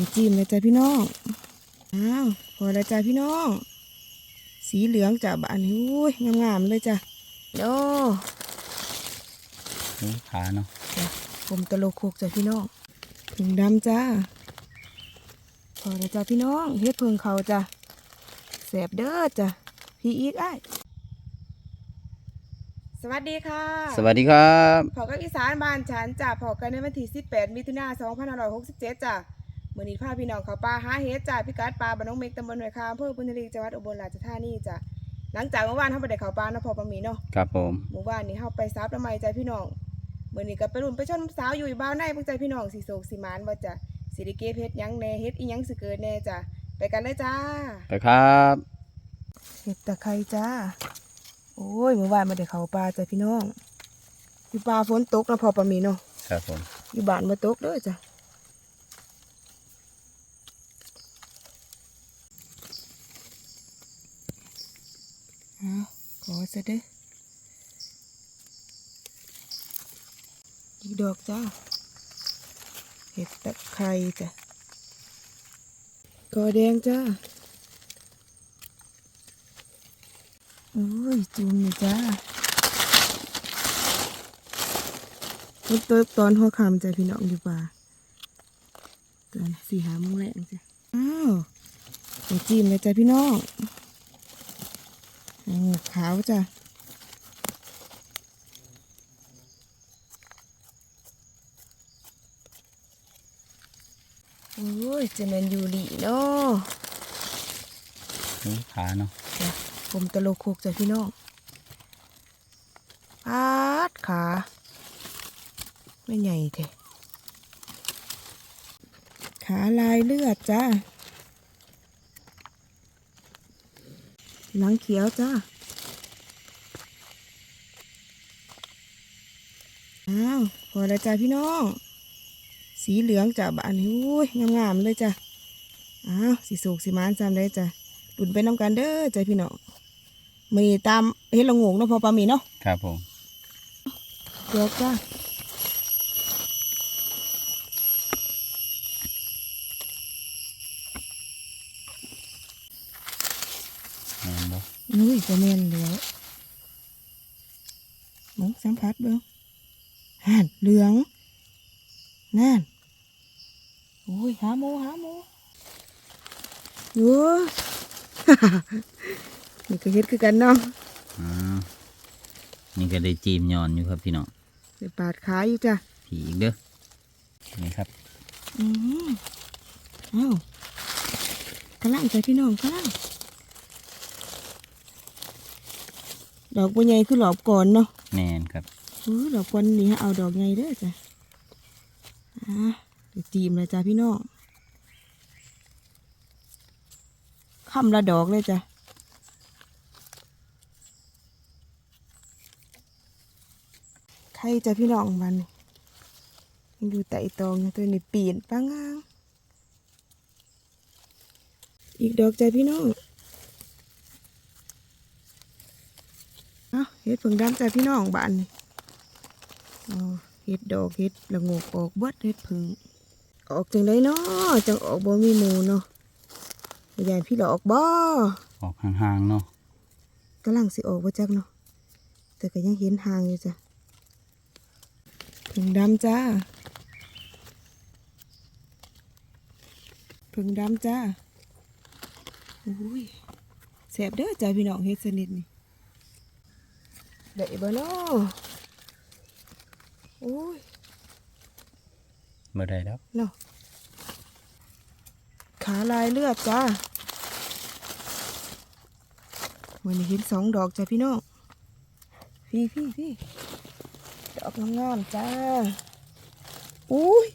น้ำจิ้มเลยจ้ะพี่น้อง อ้าวพอแล้วจ้ะพี่น้อง สีเหลืองจ้ะบานนี้อุ้ยงามๆเลยจ้ะโอ้นี่ขาเนาะจ้ะผมตะโลโคกจ้ะพี่น้องถึงดำจ้าพอแล้วจ้ะพี่น้องเฮ็ดเพิงเขาจ้ะแสบเด้อจ้ะพี่อีกไอ้ายสวัสดีค่ะ สวัสดีครับพอกับอีสานบ้านฉันจ้ะพอกันในวันที่ 18 มิถุนายน2567 จ้ะ มื้อนี้พาพี่น้องเขาป่าหาเฮ็ดจ้ะพิกัดป่าบ้านน้องเมกตำบลหน่วยคาอำเภอพุนทรีจังหวัดอุบลราชธานีจ้ะหลังจากเมื่อวานเฮาบ่ได้เข้าป่าเนาะพอปะหมีเนาะครับผมเมื่อวานนี้เฮาไปซับละไมจ้ะพี่น้องมื้อนี้ก็ไปรุ่นไปชนสาวอยู่บ้าวในเพิ่งใจพี่น้องสิโศกสิหมานบ่จ้ะสิได้เก็บเฮ็ดหยังแหน่เฮ็ดอีหยังสิเกิดแหน่จ้ะไปกันเลยจ้าไปครับเฮ็ดตะไคร้จ้า โอ้ยเมื่อวานบ่ได้เข้าป่าจ้ะพี่น้องอยู่ป่าฝนตกเนาะพอปะหมีเนาะครับผมอยู่บ้านมาตกเด้อจ้ะเอาขอ ซะเด้ออีกดอกจ้า เห็ดตะไคร้จ้ะกอแดงจ้า โอ้ย จุ่มจ้าฝนตกตอนหัวคำจ้ะพี่น้องอยู่ป่าตอนสี่หาโมงแรงจ้ะ อ้าวจิ้มเลยจ้ะพี่น้อง โอ้ขาวจ้ะโอ้ยจะแมนยูรีเนาะนี่ขาเนาะจ้ะผมตะโลโคกจ้ะพี่น้องปาดขา ไม่ใหญ่แท้ขาลายเลือดจ้า หลังเขียวจ้าอ้าวพอแล้วจ้าพี่น้อง สีเหลืองจ้าบ้านนี้อุ้ยงามๆเลยจ้ะอ้าวสีสุกสีมานซ้ำได้จ้ะดุนไปน้ำกันเด้อจ้ะพี่น้องมีตามเฮ็ดละโงงเนาะพอปลาหมีเนาะครับผมเดี๋ยวจ้า แม่นบ่ อุ้ยจะแม่นแล้วมึงสัมผัสเบิ่งห่านเหลือง นั่น โอ้ย หาโมหาโมโอ้นี่ก็เฮ็ดคือกันเนาะอ่านี่ก็ได้จีมยอนอยู่ครับพี่น้องเดี๋ยวปาดขาอยู่จ้ะผีอีกเด้อ นี่ครับ อืมเอ้าวกระลังใจพี่น้องกระลัง ดอกบัวใหญ่คือหลอบก่อนเนาะแม่นครับเออดอกก่อนนี่ฮะเอาดอกใหญ่เด้อจ้ะอะเดี๋ยวจีมเลยจ้ะพี่น้องคำละดอกเลยจ้ะใครจ้ะพี่น้องมันยังอยู่แต่ตองอยู่ตัวนี้ปีนปังงางอีกดอกจ้ะพี่น้อง เอาเฮ็ดผึ่งดำจ้ะพี่น้องบ้านนี่เอาเฮ็ดดอกเฮ็ดละโงกออกเบิดเฮ็ดผึ่งออกจังไดเนาะจังออกบ่มีหมูเนาะยายพี่หลอกบ่ออกห่างๆเนาะกำลังสิออกบ่จักเนาะแต่ก็ยังเห็นหางอยู่จ้ะผึ่งดำจ้าผึ่งดำจ้าอุ้ยแสบเด้อจ้าพี่น้องเฮ็ดสนิทนี่ ได้บ่เนาะโอ้ยบ่ได้แล้วเนาะขาลายเลือดจ้าวันนี้เห็นสองดอกจ้ะพี่น้องพี่พี่พี่ดอกงามๆจ้าอุ้ย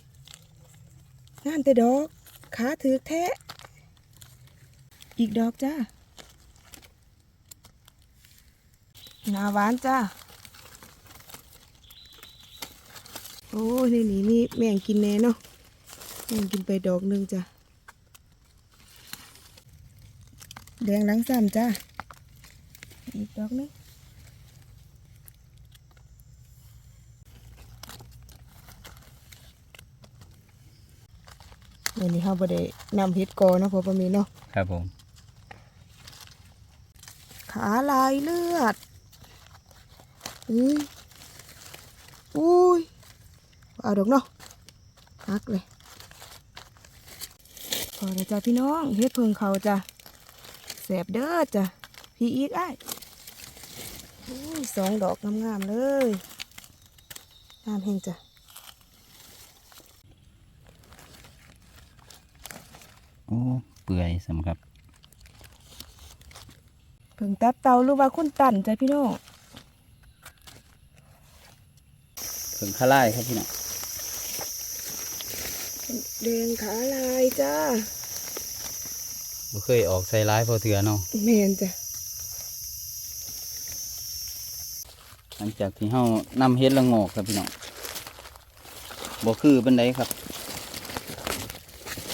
งามแต่ดอก ขาถือแทะอีกดอกจ้าห นาหวานจ้า โอ้ยนี่นี่มีแมงกินแน่เนาะ แมงกินไปดอกหนึ่งจ้ะแดงหลังซ้ำจ้ะอีกดอกหนึงวันนี้เฮาบ่ได้นำเฮ็ดกอเนาะเพอบ่มีเนาะ ครับผม ขาลายเลือด อุ้ยอุ้ยเอาดอกเนาะฮักเลยพอแล้วจ้ะพี่น้องเฮ็ดเพิงเขาจ้ะแสบเด้อจ้ะพี่อีกไอ้ายอุ้ยสองดอกงามๆเลยงามแห่งจ้ะโอ้เปื่อยสำครับเพิงตับเตาหรือว่าคุณตันจ้ะพี่น้อง เพิ่งข้าไล่ครับพี่น้องแดงขาลายจ้าบ่เคยออกใส่ร้ายพอเถื่อเนาะแมนจ้ะหลังจากที่เฮานำเฮ็ดละงอกครับพี่น้องบ่คือเป็นไดครับ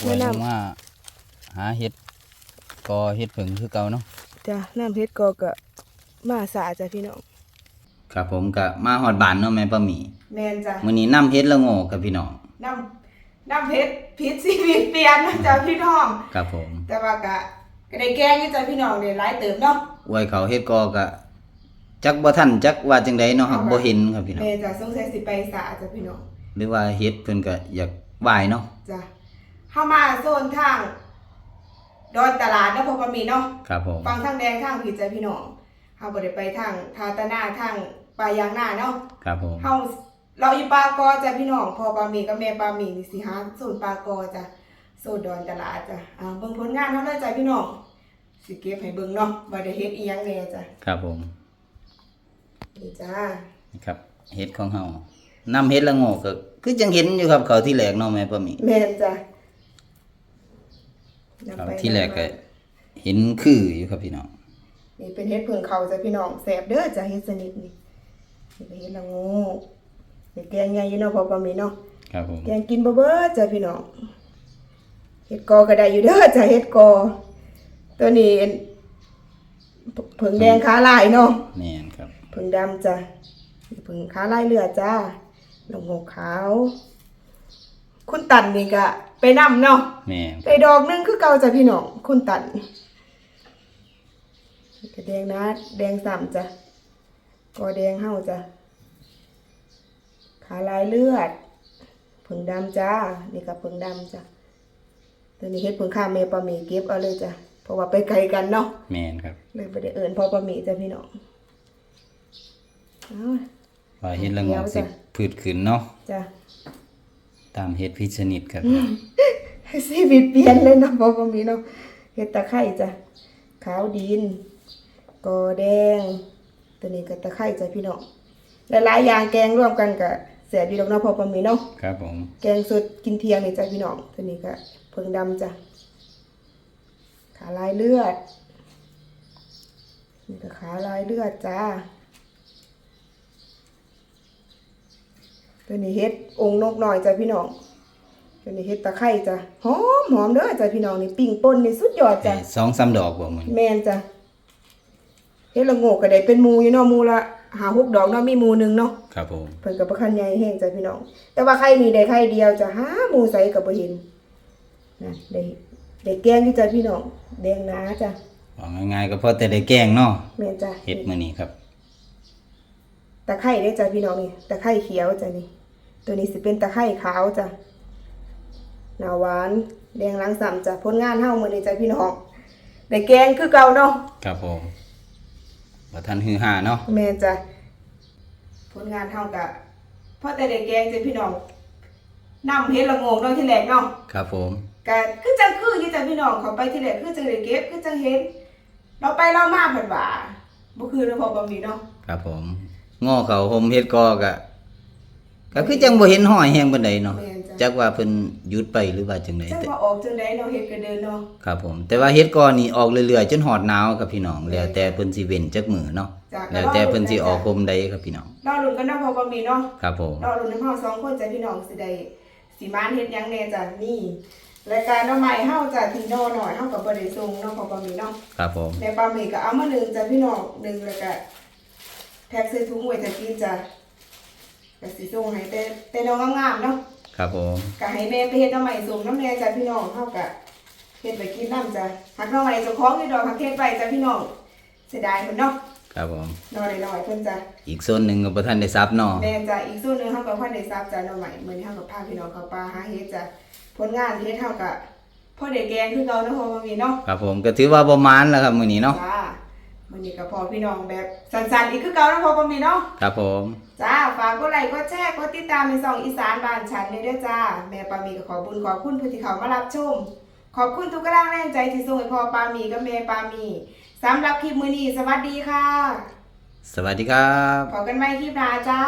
ไว้ลงว่าหาเฮ็ดกอเฮ็ดผึ่งคือเก่าเนาะจ้ะน้ำเพชรก็กะมาสาจ้ะพี่น้อง ครับผมก็มาฮอดบ้านเนาะแม่ป้าหมีแมนจ้ะมื้อนี้นำเฮ็ดละโงอกครับพี่น้องน้ำน้ำเพชรพิษชีวิตเปลี่ยนนะจ้ะพี่น้อง ครับผมแต่ว่ากะก็ได้แกล้งอยู่จ้ะพี่น้องได้หลายเติมเนาะอวยเขาเฮ็ดกอก็จักบ่ทันจักว่าจังไดเนาะครับบ่เห็นครับพี่น้อแมงนจ้ะสงสัยสิไปสาจ้ะพี่น้องหรือว่าเฮ็ดเพิ่นก็อยากไหว้เนาะจ้ะเข้ามาโซนทางดอนตลาดเนาะพอประมีเนาะครับผมฟังทางแดงทางผิดจ้ะพี่น้องเฮาบ่ได้ไปทางทาตะหน้าทาง ปลายางหน้าเนาะครับผมเฮาเราอยู่ปากอจ้ะพี่น้องพอปลาหมีกับแม่ปลาหมีนี่สิหาโซนปากอจ้ะโซนดอนตลาดจ้ะอ่าเบิ่งผลงานเฮาเลยจ้ะพี่น้องสิเก็บให้เบิ่งเนาะว่าได้เฮ็ดอีหยังแหน่จ้ะครับผมนี่จ้าครับเฮ็ดของเฮานำเฮ็ดละโงกก็คือจังเห็นอยู่ครับเขาที่แรกเนาะแม่ป้าหมีแม่นจ้ะครับนำไปที่แรกก็เห็นคืออยู่ครับพี่น้องนี่เป็นเฮ็ดเพิ่งเขาจ้ะพี่น้องแซ่บเด้อจ้ะเฮ็ดสนิทนี่ นี่เป็นเฮ็ดละโงูนี่แกงใหญ่อยู่เนาะพอปลาหมีเนาะครับผมแกงกินบ่เบิดจ้ะพี่น้องเฮ็ดกอก็ได้อยู่เด้อจ้ะเฮ็ดกอ ตัวนี้เผึ่งแดงขาลายเนาะแม่นครับเผึ่งดำจ้ะเผึ่งขาลายเลือดจ้าลงหกขาว คุณตันนี่ก็ไปนำเนาะแม่นไปดอกหนึงคือเก่าจ้ะพี่น้องคุณตันนี่ก็แดงนะแดงสามจ้ะ กอแดงเฮาจ้ะขาลายเลือดผึ่งดำจ้า นี่กับผึ่งดำจ้ะตัวนี้เฮ็ดผึ่งข้ามเมปลาหมีเก็บเอาเลยจ้ะ เพราะว่าไปไกลกันเนาะ แม่นครับเลยไม่ได้เอิญพอปลาหมีจ้ะพี่น้องเอาว่าเฮ็ดละโงเดี๋ยกวสิจ้ะพืชขึ้นเนาะ จ้ะ ตามเฮ็ดพิษชนิดครับชีวิตเปลี่ยนเลยเนาะพอปลาหมีเนาะเฮ็ดตะไคร่จ้ะ ขาวดินกอแดง ตัวนี้ก็ตะไคร่จ้ะพี่น้องหลายๆอย่างแกงร่วมกันกับเสียดีดอกเนาะพอปลาหมีเนาะครับผมแกงสดกินเที่ยงนี่จ้ะพี่น้องตัวนี้ก็เพิงดำจ้ะขาลายเลือดนี่ก็ขาลายเลือดจ้าตัวนี้เฮ็ดองค์นกหน่อยจ้ะพี่น้องตัวนี้เฮ็ดตะไคร่จ้ะหอมหอมเด้อจ้ะพี่น้องนี่ปิ้งป่นนี่สุดยอดจ้ะไอ้สองสามดอกบ่มื้อนี้แม่นจ้ะ เฮ็ดละโงกก็ได้เป็นหมูอยู่เนาะหมูละหาหกดอกเนาะมีหมูหนึงเนาะครับผมเพิ่นก็บ่คันใหญ่แฮงจ้ะพี่น้อง แต่ว่าไข่นี่ได้ไข่เดียวจ้ะหาหมูใสก็บ่เห็นนะได้ได้แกงอยู่จ้ะพี่น้องแดงหนาจ้ะว่าง่ายๆก็พอแต่ได้แกงเนาะแม่นจ้ะเฮ็ดมื้อนี้ครับตะไคร้เด้อจ้ะพี่น้องนี่ตะไคร้เขียวจ้ะนี่ ตัวนี้สิเป็นตะไคร้ขาวจ้ะหน้าหวานแดงหลังซ้ำจ้ะผลงานเฮามื้อนี้จ้ะพี่น้องได้แกงคือเก่าเนาะครับผม บ่ทันฮือฮาเนาะแม่นจ้ะผลงานเฮากะพอแต่ได้แกงจ้ะพี่น้องนำเฮ็ดละโงกเนาะที่แรกเนาะครับผมก็คือจังคืออยู่จ้ะพี่น้องเขาไปที่แรกคือจังได้เก็บคือจังเห็นเราไปเรามาเพิ่นว่าบ่คือเนาะพอบ่มีเนาะครับผมง้อเขาห่มเฮ็ดกอก็ก็คือจังบ่เห็นห้อยแฮงปานใดเนาะแม่น จ้ะจักว่าเพิ่นหยุดไปหรือว่าจังไดจังแต่ว่าออกจังไดเนาะเฮ็ดก็เดินเนาะครับผม แต่ว่าเฮ็ดกอนี่ออกเรื่อยๆจนฮอดหนาวครับพี่น้อง แล้วแต่เพิ่นสิเว้นจักมื้อเนาะจ้ะแล้วแต่เพิ่นสิออกห่มใดครับพี่น้องรอลุ้นกันเนาะพอบ่มีเนาะครับผมรอลุ้นน้ำเฮาสองคนจ้ะพี่น้องสิได้สิมานเฮ็ดหยังแน่จ้ะนี่รายการเนาะใหม่เฮาจ้ะที่นอหน่อยเฮาก็บ่ได้ส่งเนาะพอบ่มีเนาะครับผมในปลาหมึกก็เอามาหนึ่งจ้ะพี่น้องหนึ่งแล้วก็แพ็คใส่ถุงไว้จะกินจ้ะก็สิส่งให้แต่แต่น้องงามๆเนาะ ครับผมก็ให้แม่ไปเฮ็ดหน้ำใหม่สูงน้ำแน่จ้ะพี่น้องเฮาก็เฮ็ดไปกินน้ำจ้ะหักหน้ำใหม่เจ้าของอยู่ดอกหักเฮ็ดไปจ้ะพี่น้องเสียดายเพิ่นเนาะครับผมน้อยน้อยๆเพิ่นจ้ะอีกโซนหนึ่งก็บ่ทันได้ซับเนาะแม่จ้ะอีกส่วนหนึงเฮาก็พันได้ทราบจ้ะหน้ำใหม่มื้อนี้เฮาก็พาพี่น้องเข้าป่าหาเฮ็ดจ้ะผลงานที่เฮ็ดเฮาก็พอได้แกงคือเก่าเนาะพ่อบ่มีเนาะครับผมก็ถือว่าบ่มานแล้วครับมื้อนี้เนาะจ้า มื้อนี้ก็พอพี่น้องแบบสั้นๆอีกคือเก่าเนาะพ่อบ่มีเนาะครับผม จ้าฝากกดไลค์กดแชร์กดติดตามในช่องอีสานบ้านฉันเลยเด้อจ้า แม่ปามีก็ขอบุญขอบคุณผู้ที่เขามารับชม ขอบคุณทุกกำลังแรงใจที่ส่งให้พ่อปามีกับแม่ปามีสำหรับคลิปมื้อนี้สวัสดีค่ะ สวัสดีครับ พบกันใหม่คลิปหน้าจ้า